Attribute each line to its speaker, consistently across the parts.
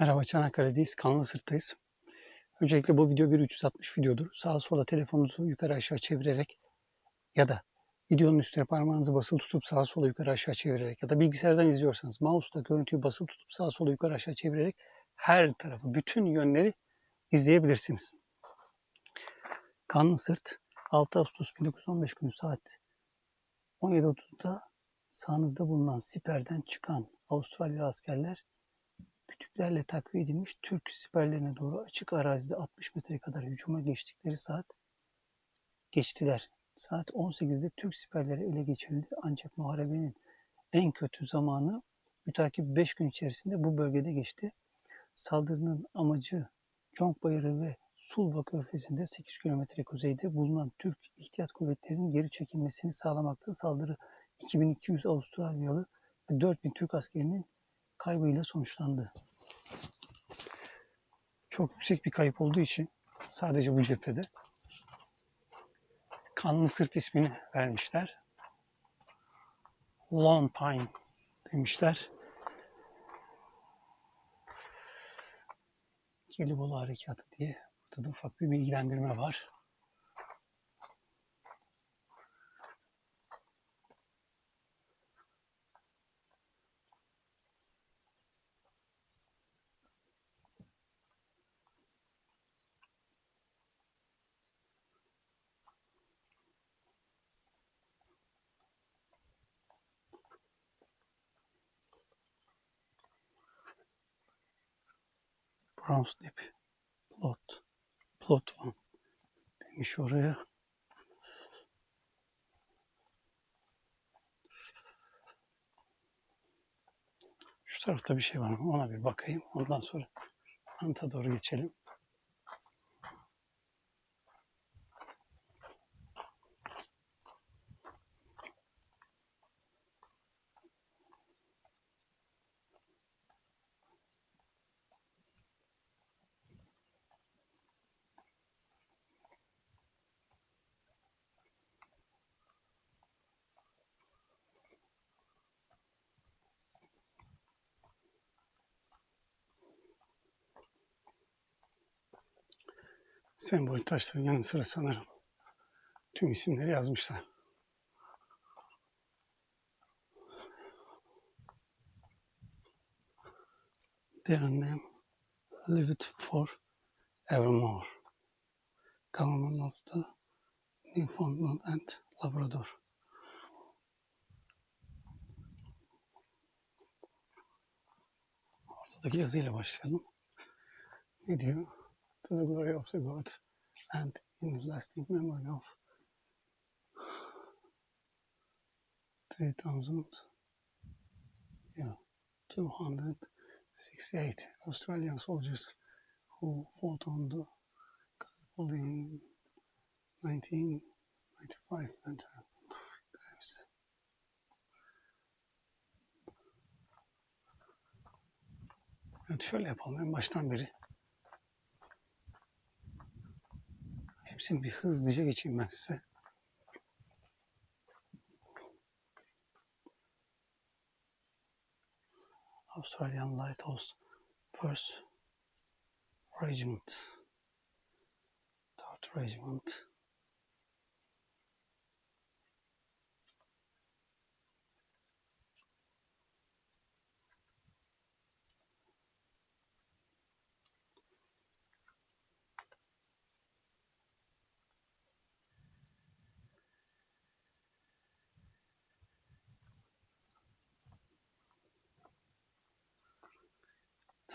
Speaker 1: Merhaba Çanakkale'deyiz. Kanlı Sırt'tayız. Öncelikle bu video bir 360 videodur. Sağa sola telefonunuzu yukarı aşağı çevirerek ya da videonun üstüne parmağınızı basılı tutup sağa sola yukarı aşağı çevirerek ya da bilgisayardan izliyorsanız mouse'da görüntüyü basılı tutup sağa sola yukarı aşağı çevirerek her tarafı, bütün yönleri izleyebilirsiniz. Kanlı Sırt 6 Ağustos 1915 günü saat 17.30'da sağınızda bulunan siperden çıkan Avustralya askerler kütüklerle takviye edilmiş Türk siperlerine doğru açık arazide 60 metre kadar hücuma geçtikleri saat geçtiler. Saat 18'de Türk siperleri ele geçirildi ancak muharebenin en kötü zamanı mütakip 5 gün içerisinde bu bölgede geçti. Saldırının amacı Conk Bayırı ve Sulva Körfezi'nde 8 kilometre kuzeyde bulunan Türk ihtiyat kuvvetlerinin geri çekilmesini sağlamaktı. Saldırı 2200 Avustralyalı ve 4000 Türk askerinin kaybıyla sonuçlandı. Çok yüksek bir kayıp olduğu için sadece bu cephede Kanlı Sırt ismini vermişler. Lone Pine demişler. Gelibolu Harekatı diye burada da ufak bir bilgilendirme var. Bronze Dip Plot Plot One demiş oraya. Şu tarafta bir şey var mı? Ona bir bakayım. Ondan sonra Ant'a doğru geçelim. Sembol taşların yanı sıra sanırım tüm isimleri yazmışlar. Their name lived for evermore. Government of the Newfoundland and Labrador. Ortadaki yazıyla başlayalım. Ne diyor? To the glory of the God and in lasting memory of 3000 yeah 268 Australian soldiers who fought on the Gallipoli in 1995 and uh, lives. Evet şöyle yapalım en baştan beri Hepsini bir hızlıca geçeyim ben size. Australian Lighthouse First Regiment Third Regiment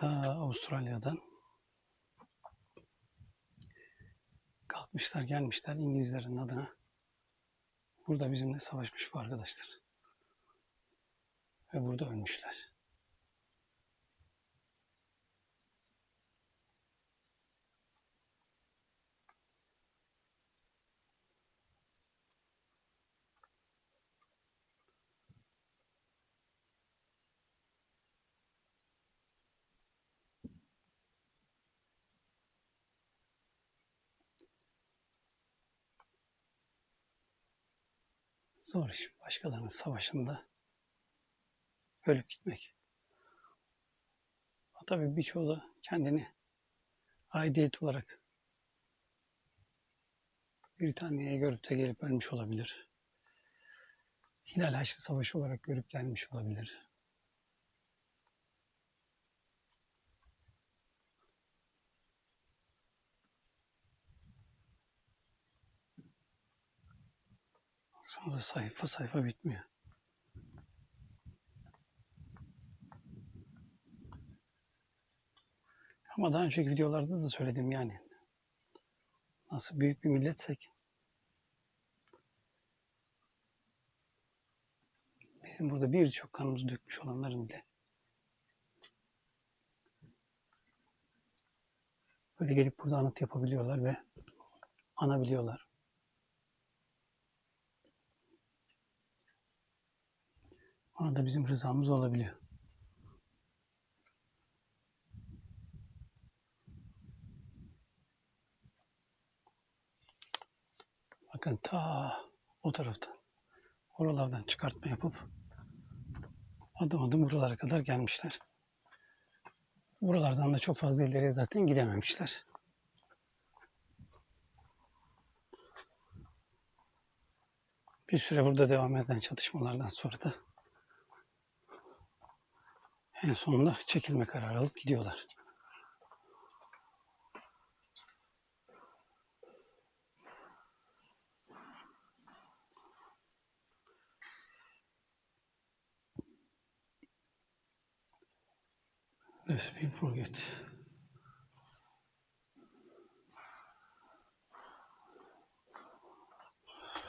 Speaker 1: ta Avustralya'dan kalkmışlar gelmişler İngilizlerin adına. Burada bizimle savaşmış bu arkadaşlar. Ve burada ölmüşler. Zor iş. Başkalarının savaşında ölüp gitmek. Tabii birçoğu da kendini aidiyet olarak Britanya'ya görüp de gelip ölmüş olabilir. Hilal Haçlı Savaşı olarak görüp gelmiş olabilir. Baksanıza sayfa sayfa bitmiyor. Ama daha önceki videolarda da söyledim yani. Nasıl büyük bir milletsek bizim burada birçok kanımızı dökmüş olanların bile böyle gelip burada anıt yapabiliyorlar ve anabiliyorlar. Ona da bizim rızamız olabiliyor. Bakın ta o taraftan, oralardan çıkartma yapıp adım adım buralara kadar gelmişler. Buralardan da çok fazla ileriye zaten gidememişler. Bir süre burada devam eden çatışmalardan sonra da en sonunda çekilme kararı alıp gidiyorlar. Let's be forget.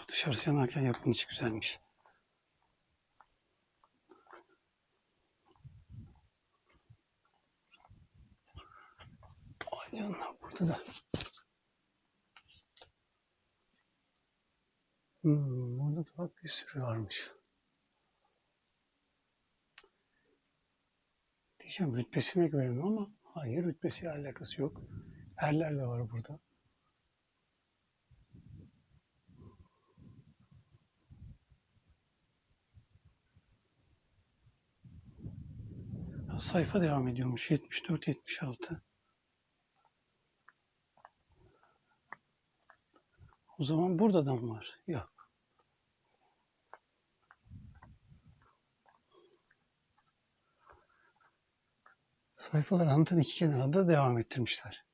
Speaker 1: Dışarısı yanarken yapının içi güzelmiş. Ay canına burada da. Hmm, burada da bak bir sürü varmış. Diyeceğim rütbesine göre mi ama hayır rütbesiyle alakası yok. Erler de var burada. Sayfa devam ediyormuş. 74-76. O zaman burada da mı var? Yok. Sayfalar anıtın iki kenarında devam ettirmişler.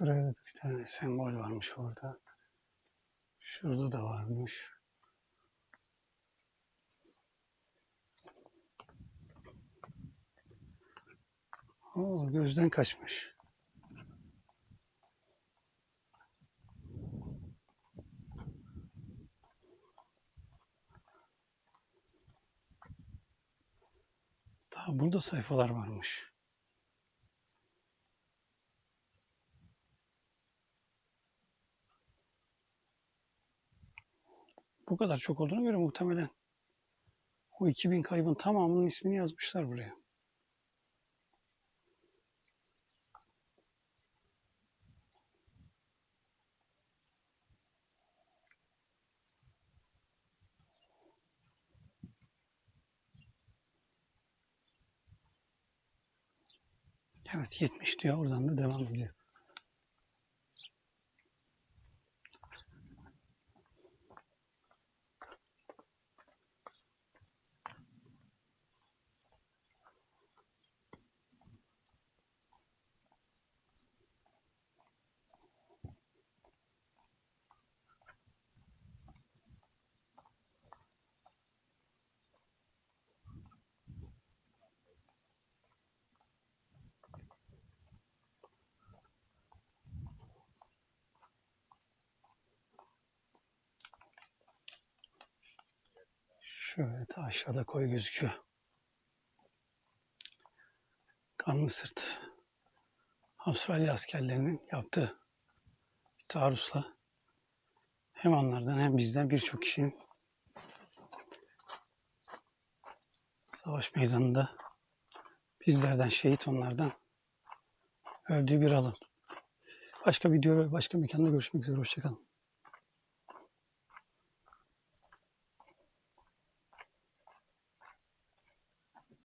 Speaker 1: Şuraya da bir tane sembol varmış orada. Şurada da varmış. Oo, gözden kaçmış. Daha burada sayfalar varmış. Bu kadar çok olduğuna göre muhtemelen o 2000 kaybın tamamının ismini yazmışlar buraya. Evet 70 diyor oradan da devam ediyor. Şöyle ta aşağıda koy gözüküyor. Kanlı sırt. Avustralya askerlerinin yaptığı bir taarruzla hem onlardan hem bizden birçok kişinin savaş meydanında bizlerden şehit onlardan öldüğü bir alan. Başka video başka mekanda görüşmek üzere. Hoşçakalın.